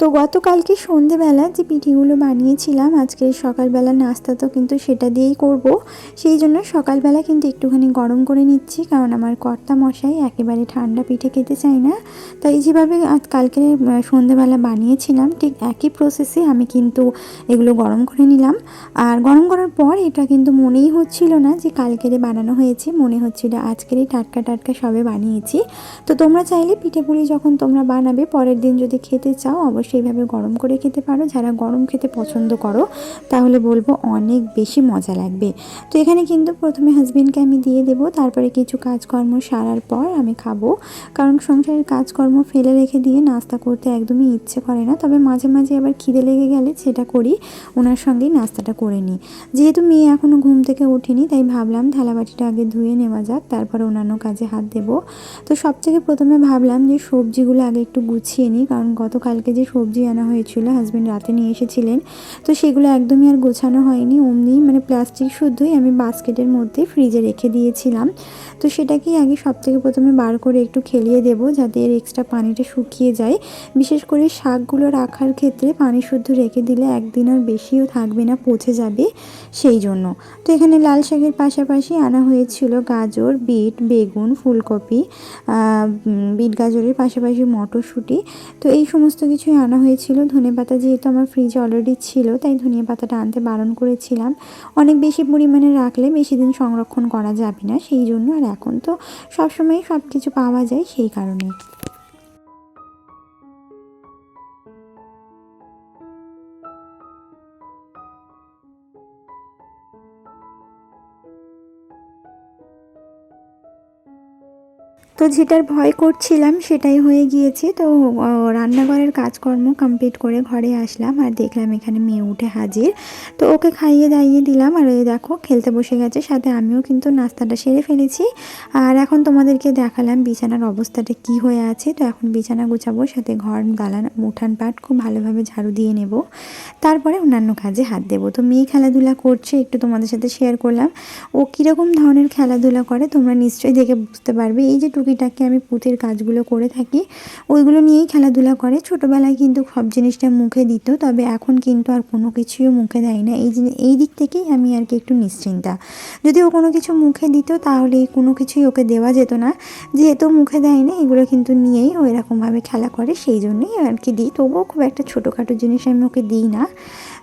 তো গতকালকে সন্ধেবেলা যে পিঠিগুলো বানিয়েছিলাম, আজকে সকালবেলা নাস্তা তো কিন্তু সেটা দিয়েই করব। সেই জন্য সকালবেলা কিন্তু একটুখানি গরম করে নিচ্ছি, কারণ আমার কর্তা মশাই একেবারে ঠান্ডা পিঠে খেতে চায় না। তাই যেভাবে কালকে সন্ধেবেলা বানিয়েছিলাম, ঠিক একই প্রসেসে আমি কিন্তু এগুলো গরম করে নিলাম। আর গরম করার পর এটা কিন্তু মনেই হচ্ছিল না যে কালকেরে বানানো হয়েছে, মনে হচ্ছিল আজকেরই টাটকা টাটকা সবে বানিয়েছি। তো তোমরা চাইলে পিঠে পুলি যখন তোমরা বানাবে, পরের দিন যদি খেতে চাও, অবশ্যই সেইভাবে গরম করে খেতে পারো। যারা গরম খেতে পছন্দ করো, তাহলে বলব অনেক বেশি মজা লাগবে। তো এখানে কিন্তু প্রথমে হাজবেন্ডকে আমি দিয়ে দেবো, তারপরে কিছু কাজকর্ম সারার পর আমি খাব। কারণ সংসারের কাজকর্ম ফেলে রেখে দিয়ে নাস্তা করতে একদমই ইচ্ছে করে না। তবে মাঝে মাঝে আবার খিদে লেগে গেলে সেটা করি, ওনার সঙ্গেই নাস্তাটা করে নিই। যেহেতু মেয়ে এখনও ঘুম থেকে ওঠেনি, তাই ভাবলাম থালাবাটিটা আগে ধুয়ে নেওয়া যাক, তারপর অন্যান্য কাজে হাত দেবো। তো সব থেকে প্রথমে ভাবলাম যে সবজিগুলো আগে একটু গুছিয়ে নিই, কারণ গতকালকে যে সবজি আনা হয়েছিল হাজব্যান্ড রাতে নিয়ে এসেছিলেন। তো সেগুলো একদমই আর গোছানো হয়নি, অমনি মানে প্লাস্টিক শুদ্ধই আমি বাস্কেটের মধ্যে ফ্রিজে রেখে দিয়েছিলাম। তো সেটাকেই আগে সব থেকে প্রথমে বার করে একটু খেলিয়ে দেবো, যাতে এর এক্সট্রা পানিটা শুকিয়ে যায়। বিশেষ করে শাকগুলো রাখার ক্ষেত্রে পানি শুদ্ধ রেখে দিলে একদিন আর বেশিও থাকবে না, পচে যাবে সেই জন্য। তো এখানে লাল শাকের পাশাপাশি আনা হয়েছিল গাজর, বিট, বেগুন, ফুলকপি বিট গাজরের পাশাপাশি মটরশুঁটি। তো এই সমস্ত কিছুই আনা হয়েছিল। ধনে পাতা যেহেতু আমার ফ্রিজে অলরেডি ছিল, তাই ধনিয়া পাতাটা আনতে বারণ করেছিলাম। অনেক বেশি পরিমাণে রাখলে বেশি দিন সংরক্ষণ করা যাবে না, সেই জন্য আর এখন তো সবসময় সব কিছু পাওয়া যায় সেই কারণে তো যেটার ভয় করছিলাম সেটাই হয়ে গিয়েছে। তো রান্নাঘরের কাজকর্ম কমপ্লিট করে ঘরে আসলাম আর দেখলাম এখানে মেয়ে উঠে হাজির। তো ওকে খাইয়ে দাইয়ে দিলাম আর ওই দেখো খেলতে বসে গেছে, সাথে আমিও কিন্তু নাস্তাটা সেরে ফেলেছি। আর এখন তোমাদেরকে দেখালাম বিছানার অবস্থাটা কি হয়ে আছে। তো এখন বিছানা গুছাবো, সাথে ঘর, দালান, উঠান পাট খুব ভালোভাবে ঝাড়ু দিয়ে নেব। তারপরে অন্যান্য কাজে হাত দেবো। তো মেয়ে খেলাধুলা করছে, একটু তোমাদের সাথে শেয়ার করলাম। ও কীরকম ধরনের খেলাধুলা করে তোমরা নিশ্চয়ই দেখে বুঝতে পারবে। এই যে টুকিটাকি আমি পুঁতের কাজগুলো করে থাকি। ওইগুলো নিয়েই খেলাধুলা করে। ছোটোবেলায় কিন্তু সব জিনিসটা মুখে দিত, তবে এখন কিন্তু আর কোনো কিছুই মুখে দেয় না। এই এই দিক থেকেই আমি আর কি একটু নিশ্চিন্তা। যদি ও কোনো কিছু মুখে দিত, তাহলে কোনো কিছুই ওকে দেওয়া যেত না। যেহেতু মুখে দেয় না, এগুলো কিন্তু নিয়েই ও এরকমভাবে খেলা করে। সেই জন্যই আর কি দিই। তবুও খুব একটা ছোটোখাটো জিনিস আমি ওকে দিই না।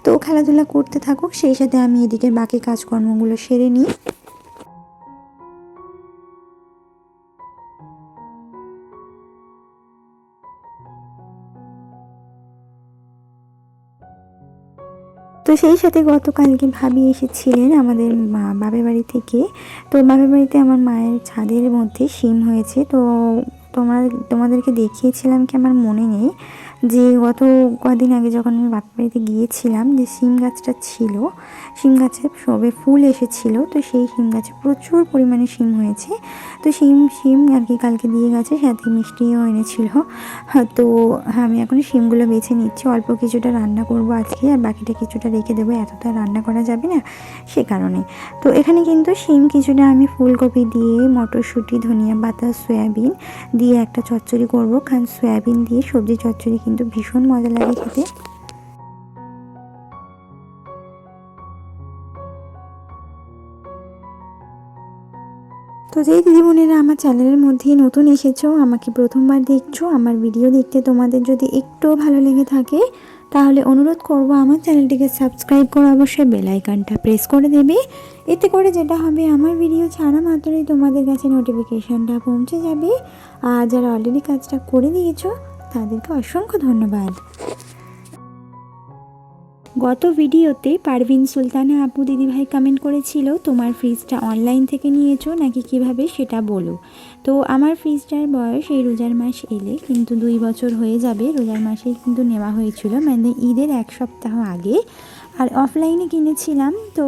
তো খেলাধুলা করতে থাকুক, সেই সাথে আমি এদিকের বাকি কাজকর্মগুলো সেরে নিই। তো সেই সাথে গতকালকে ভাবি এসেছিলেন আমাদের মা, বাপের বাড়ি থেকে। তো বাপের বাড়িতে আমার মায়ের ছাদের মধ্যে শিম হয়েছে। তো তোমার, তোমাদেরকে দেখিয়েছিলাম কি আমার মনে নেই। যে গত কদিন আগে যখন আমি বাপের বাড়িতে গিয়েছিলাম, যে শিম গাছটা ছিল, শিম গাছে সবে ফুল এসেছিল, তো সেই শিম গাছে প্রচুর পরিমাণে শিম হয়েছে। তো শিম শিম আর কি কালকে দিয়ে গেছে, সাথে মিষ্টিও এনেছিল। তো আমি এখন শিমগুলো বেছে নিচ্ছি, অল্প কিছুটা রান্না করব আজকে, আর বাকিটা কিছুটা রেখে দেবো এতটা রান্না করা যাবে না সে কারণে। তো এখানে কিন্তু শিম কিছুটা আমি ফুলকপি দিয়ে, মটরশুঁটি, ধনিয়া পাতা, সয়াবিন দিয়ে একটা চচ্চড়ি করব। কারণ সয়াবিন দিয়ে সবজি চচ্চড়ি কিন্তু ভীষণ মজা লাগে খেতে। তো যেই দিদিমণিরা আমার চ্যানেলের মধ্যে নতুন এসেছ, আমাকে প্রথমবার দেখছ, আমার ভিডিও দেখতে তোমাদের যদি একটু ভালো লেগে থাকে, তাহলে অনুরোধ করব আমার চ্যানেলটিকে সাবস্ক্রাইব করে অবশ্যই বেল আইকনটা প্রেস করে দেবে। এতে করে যেটা হবে, আমার ভিডিও ছাড়া মাত্রই তোমাদের কাছে নোটিফিকেশানটা পৌঁছে যাবে। আর যারা অলরেডি কাজটা করে দিয়েছ তাদেরকে অসংখ্য ধন্যবাদ। গত ভিডিওতে পারভিন সুলতানা আপু দিদিভাই কমেন্ট করেছিল, তোমার ফ্রিজটা অনলাইন থেকে নিয়েছো, নাকি কীভাবে সেটা বলো? তো আমার ফ্রিজটার বয়স এই রোজার মাস এলে, কিন্তু দুই বছর হয়ে যাবে, রোজার মাসেই কিন্তু নেওয়া হয়েছিল মানে ঈদের এক সপ্তাহ আগে। আর অফলাইনে কিনেছিলাম, তো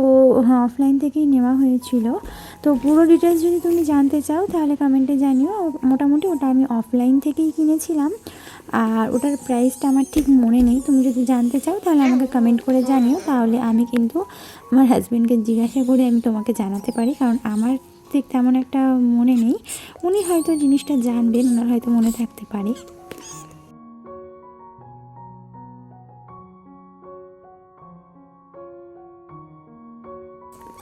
হ্যাঁ অফলাইন থেকেই নেওয়া হয়েছিল। তো পুরো ডিটেলস যদি তুমি জানতে চাও, তাহলে কমেন্টে জানিও। মোটামুটি ওটা আমি অফলাইন থেকেই কিনেছিলাম। আর ওটার প্রাইসটা আমার ঠিক মনে নেই। তুমি যদি জানতে চাও, তাহলে আমাকে কমেন্ট করে জানিও। তাহলে আমি কিন্তু আমার হাজব্যান্ডকে জিজ্ঞাসা করে আমি তোমাকে জানাতে পারি। কারণ আমার ঠিক তেমন একটা মনে নেই। উনি হয়তো জিনিসটা জানবেন, ওনার হয়তো মনে থাকতে পারে।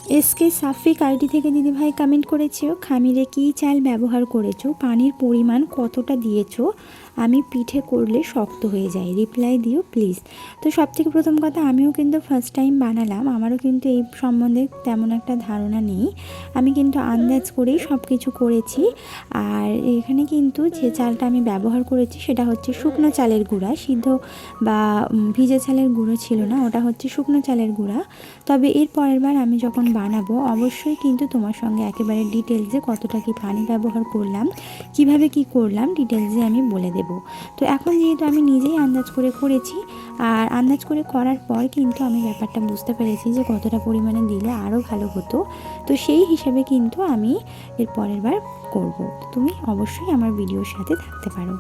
এসকে সাফিক আইডি থেকে দিদিভাই কমেন্ট করেছ, খামিরে কী চাল ব্যবহার করেছ? পানির পরিমাণ কতটা দিয়েছ? আমি পিঠে করলে শক্ত হয়ে যায়। রিপ্লাই দিও প্লিজ তো সব থেকে প্রথম কথা, আমিও কিন্তু ফার্স্ট টাইম বানালাম। আমারও কিন্তু এই সম্বন্ধে তেমন একটা ধারণা নেই। আমি কিন্তু আন্দাজ করেই সব কিছু করেছি। আর এখানে কিন্তু যে চালটা আমি ব্যবহার করেছি, সেটা হচ্ছে শুকনো চালের গুঁড়া। সিদ্ধ বা ভিজে চালের গুঁড়ো ছিল না, ওটা হচ্ছে শুকনো চালের গুঁড়া। তবে এর পরের বার আমি যখন বানাবো, অবশ্যই কিন্তু তোমার সঙ্গে একেবারে ডিটেলসে কতটা কি পানি ব্যবহার করলাম, কীভাবে কি করলাম ডিটেলসে আমি বলে দেব। তো এখন যেহেতু আমি নিজেই আন্দাজ করে করেছি, আর আন্দাজ করে করার পর কিন্তু আমি ব্যাপারটা বুঝতে পেরেছি যে কতটা পরিমাণে দিলে আরও ভালো হতো। তো সেই হিসাবে কিন্তু আমি এর পরের বার করব। তুমি অবশ্যই আমার ভিডিওর সাথে থাকতে পারো।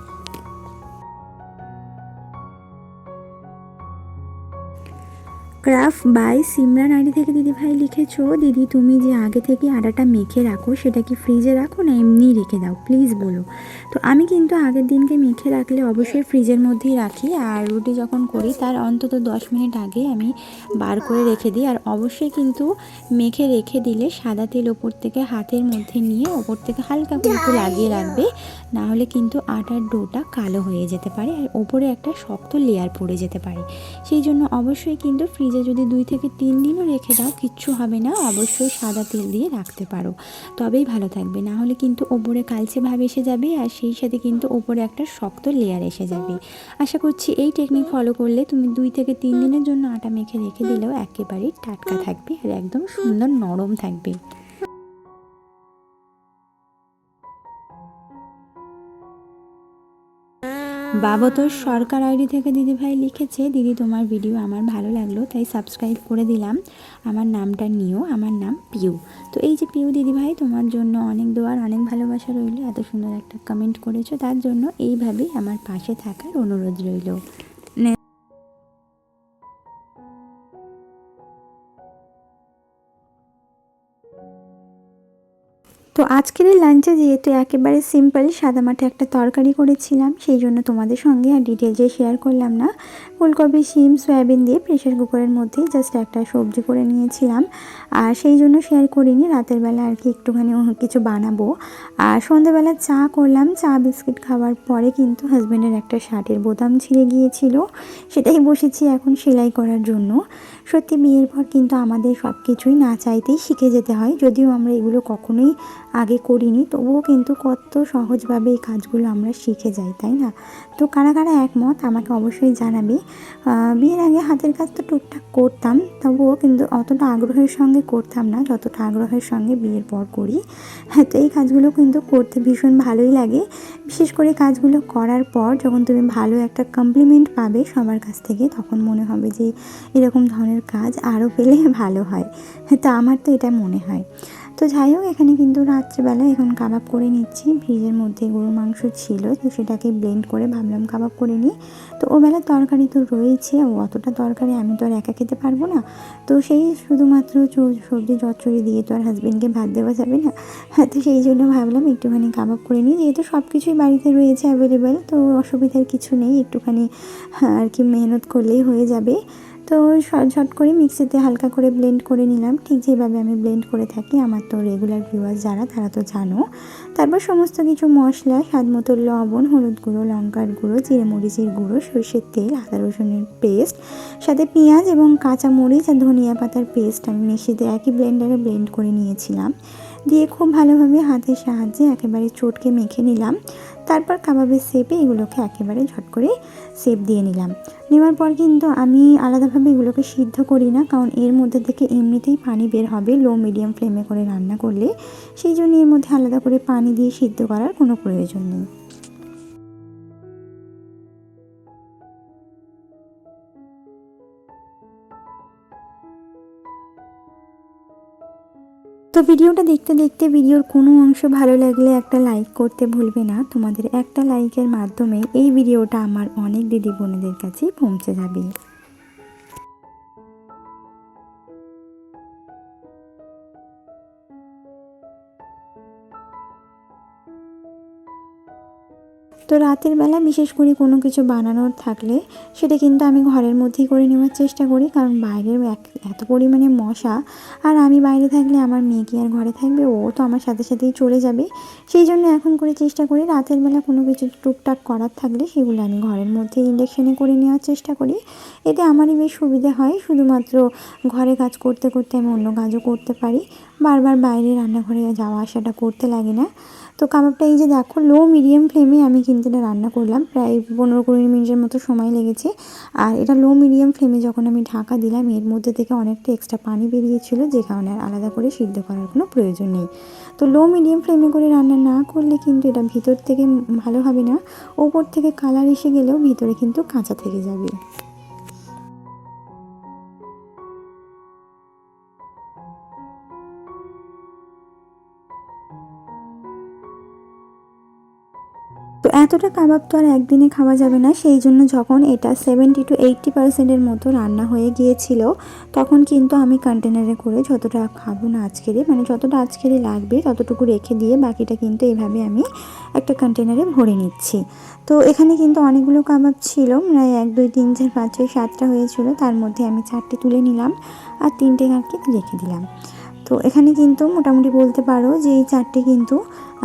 ক্রাফট বাই সিমরান আইডি থেকে দিদি ভাই লিখেছো, দিদি, তুমি যে আগে থেকে আটাটা মেখে রাখো, সেটা কি ফ্রিজে রাখো না এমনিই রেখে দাও? প্লিজ বলো। তো আমি কিন্তু আগের দিনকে মেখে রাখলে অবশ্যই ফ্রিজের মধ্যেই রাখি, আর রুটি যখন করি, তার অন্তত দশ মিনিট আগে আমি বার করে রেখে দিই, আর অবশ্যই কিন্তু মেখে রেখে দিলে সাদা তেল ওপর থেকে হাতের মধ্যে নিয়ে ওপর থেকে হালকা করে একটু লাগিয়ে রাখবে, না হলে কিন্তু আটার ডোটা কালো হয়ে যেতে পারে, আর ওপরে একটা শক্ত লেয়ার পড়ে যেতে পারে। সেই জন্য অবশ্যই কিন্তু ফ্রিজে ফ্রিজে যদি দুই থেকে তিন দিনও রেখে দাও, কিচ্ছু হবে না। অবশ্যই সাদা তেল দিয়ে রাখতে পারো। তবেই ভালো থাকবে। না হলে কিন্তু ওপরে কালচে ভাব এসে যাবে আর সেই সাথে কিন্তু ওপরে একটা শক্ত লেয়ার এসে যাবে। আশা করছি এই টেকনিক ফলো করলে তুমি দুই থেকে তিন দিনের জন্য আটা মেখে রেখে দিলেও একেবারেই টাটকা থাকবে আর একদম সুন্দর নরম থাকবে। বাবতর সরকার আইডি থেকে দিদিভাই লিখেছে, দিদি, তোমার ভিডিও আমার ভালো লাগল, তাই সাবস্ক্রাইব করে দিলাম। আমার নামটা নিও আমার নাম পিউ। তো এই যে পিউ দিদিভাই তোমার জন্য অনেক দোয়ার অনেক ভালোবাসা রইল, এত সুন্দর একটা কমেন্ট করেছ, তার জন্য এইভাবেই আমার পাশে থাকার অনুরোধ রইল। আজকের লাঞ্চে যেহেতু একেবারে সিম্পল সাদামাঠে একটা তরকারি করেছিলাম, সেই জন্য তোমাদের সঙ্গে আর ডিটেলসে শেয়ার করলাম না। ফুলকপি, শিম, সয়াবিন দিয়ে প্রেশার কুকারের মধ্যে জাস্ট একটা সবজি করে নিয়েছিলাম। আর সেই জন্য শেয়ার করিনি, রাতের বেলা আর কি একটুখানি কিছু বানাবো। আর সন্ধ্যাবেলা চা করলাম, চা, বিস্কিট খাওয়ার পরে কিন্তু হাজব্যান্ডের একটা শার্টের বোতাম ছিঁড়ে গিয়েছিল, সেটাই বসেছি এখন সেলাই করার জন্য। সত্যি বিয়ের পর কিন্তু আমাদের সব কিছুই না চাইতেই শিখে যেতে হয়। যদিও আমরা এগুলো কখনোই আগে করিনি, তবুও কিন্তু কত সহজভাবে এই কাজগুলো আমরা শিখে যাই, তাই না? তো কারা কারা একমত আমাকে অবশ্যই জানাবে। বিয়ের আগে হাতের কাজ তো টুকটাক করতাম, তবুও কিন্তু অতটা আগ্রহের সঙ্গে করতাম না, যতটা আগ্রহের সঙ্গে বিয়ের পর করি। হ্যাঁ তো এই কাজগুলো কিন্তু করতে ভীষণ ভালোই লাগে। বিশেষ করে কাজগুলো করার পর যখন তুমি ভালো একটা কমপ্লিমেন্ট পাবে সবার কাছ থেকে, তখন মনে হবে যে এরকম ধরনের কাজ আরও পেলে ভালো হয়। হ্যাঁ তো আমার তো এটা মনে হয়। তো যাই হোক, এখানে কিন্তু রাত্রেবেলা এখন কাবাব করে নিচ্ছি। ফ্রিজের মধ্যে গরুর মাংস ছিল, তো সেটাকে ব্লেন্ড করে ভাবলাম কাবাব করে নিই। তো ওবেলা তরকারি তো রয়েছে অতটা তরকারি আমি তো আর একা খেতে পারব না। তো সেই শুধুমাত্র সবজি চচ্চড়ি দিয়ে তো আর হাজব্যান্ডকে ভাত দেওয়া যাবে না। হ্যাঁ তো সেই জন্য ভাবলাম একটুখানি কাবাব করে নিই। যেহেতু সব কিছুই বাড়িতে রয়েছে অ্যাভেলেবেল তো অসুবিধার কিছু নেই। একটুখানি আর কি মেহনত করলেই হয়ে যাবে। তো ঝট করে মিক্সিতে হালকা করে ব্লেন্ড করে নিলাম। ঠিক যেভাবে আমি ব্লেন্ড করে থাকি, আমার তো রেগুলার ভিউয়ার্স যারা, তারা তো জানো। তারপর সমস্ত কিছু মশলা স্বাদ মতো লবণ, হলুদ গুঁড়ো, লঙ্কার গুঁড়ো জিরে মরিচের গুঁড়ো, সর্ষের তেল, আদা রসুনের পেস্ট সাথে পেঁয়াজ এবং কাঁচা মরিচ আর ধনিয়া পাতার পেস্ট আমি মিক্সিতে একই ব্লেন্ডারে ব্লেন্ড করে নিয়েছিলাম। দিয়ে খুব ভালোভাবে হাতের সাহায্যে একেবারে চটকে মেখে নিলাম। তারপর কাবাবের সেপে এগুলোকে একেবারে ঝট করে সেপ দিয়ে নিলাম। নেওয়ার পর কিন্তু আমি আলাদাভাবে এগুলোকে সিদ্ধ করি না, কারণ এর মধ্যে থেকে এমনিতেই পানি বের হবে লো মিডিয়াম ফ্লেমে করে রান্না করলে। সেই জন্য এর মধ্যে আলাদা করে পানি দিয়ে সিদ্ধ করার কোনো প্রয়োজন নেই। তো ভিডিওটা দেখতে দেখতে ভিডিওর কোনো অংশ ভালো লাগলে একটা লাইক করতে ভুলবে না। তোমাদের একটা লাইকের মাধ্যমে এই ভিডিওটা আমার অনেক দিদি বোনেদের কাছে পৌঁছে যাবে। রাতের বেলা বিশেষ করে কোনো কিছু বানানোর থাকলে সেটা কিন্তু আমি ঘরের মধ্যেই করে নেওয়ার চেষ্টা করি, কারণ বাইরের এত পরিমাণে মশা আর আমি বাইরে থাকলে আমার মেয়ে কি আর ঘরে থাকবে? ও তো আমার সাথে সাথেই চলে যাবে। সেই জন্য এখন করে চেষ্টা করি রাতের বেলা কোনো কিছু টুকটাক করার থাকলে সেগুলো আমি ঘরের মধ্যে ইন্ডাকশানে করে নেওয়ার চেষ্টা করি। এতে আমারই বেশ সুবিধা হয়, শুধুমাত্র ঘরে কাজ করতে করতে আমি অন্য কাজও করতে পারি। বারবার বাইরে রান্নাঘরে যাওয়া আসাটা করতে লাগে না। তো কাবাবটা এই যে দেখো লো মিডিয়াম ফ্লেমে আমি কিন্তু এটা রান্না করলাম। প্রায় পনেরো কুড়ি মিনিটের মতো সময় লেগেছে। আর এটা লো মিডিয়াম ফ্লেমে যখন আমি ঢাকা দিলাম, এর মধ্যে থেকে অনেকটা এক্সট্রা পানি বেরিয়েছিল, যে কারণে আর আলাদা করে সিদ্ধ করার কোনো প্রয়োজন নেই। তো লো মিডিয়াম ফ্লেমে করে রান্না না করলে কিন্তু এটা ভিতর থেকে ভালো হবে না। ওপর থেকে কালার এসে গেলেও ভিতরে কিন্তু কাঁচা থেকে যাবে। এতটা কাবাব তো আর একদিনে খাওয়া যাবে না। সেই জন্য যখন এটা সেভেন্টি টু এইট্টি পার্সেন্টের মতো রান্না হয়ে গিয়েছিল, তখন কিন্তু আমি কন্টেনারে করে যতটা খাব না আজকেরই মানে যতটা আজকেরই লাগবে ততটুকু রেখে দিয়ে বাকিটা কিন্তু এভাবে আমি একটা কন্টেনারে ভরে নিচ্ছি। তো এখানে কিন্তু অনেকগুলো কাবাব ছিল, প্রায় এক, দুই, তিন, চার, পাঁচ, ছয়, সাতটা হয়েছিল। তার মধ্যে আমি চারটে তুলে নিলাম আর তিনটে কাকি রেখে দিলাম। তো এখানে কিন্তু মোটামুটি বলতে পারো যে এই চারটে কিন্তু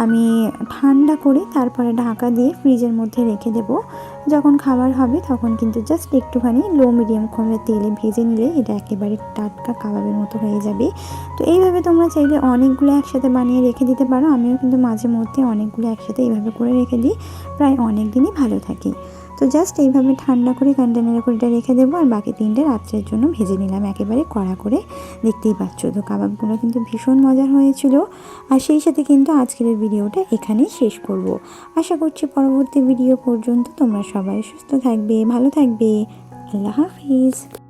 আমি ঠান্ডা করে তারপরে ঢাকা দিয়ে ফ্রিজের মধ্যে রেখে দেব। যখন খাবার হবে তখন কিন্তু জাস্ট একটুখানি লো মিডিয়াম করে তেলে ভেজে নিলে এটা একেবারে টাটকা কাবাবের মতো হয়ে যাবে। তো এইভাবে তোমরা চাইলে অনেকগুলো একসাথে বানিয়ে রেখে দিতে পারো। আমিও কিন্তু মাঝে মধ্যে অনেকগুলো একসাথে এইভাবে করে রেখে দিই। প্রায় অনেক দিনই ভালো থাকি। তো জাস্ট এইভাবে ঠান্ডা করে কন্টেনারে করে এটা রেখে দেবো আর বাকি তিনটে রাত্রের জন্য ভেজে নিলাম। একেবারে কড়া করে। দেখতেই পাচ্ছ, তো কাবাবগুলো কিন্তু ভীষণ মজার হয়েছিল। আর সেই সাথে কিন্তু আজকের ভিডিওটা এখানেই শেষ করব। আশা করছি পরবর্তী ভিডিও পর্যন্ত তোমরা সবাই সুস্থ থাকবে, ভালো থাকবে। আল্লাহ হাফিজ।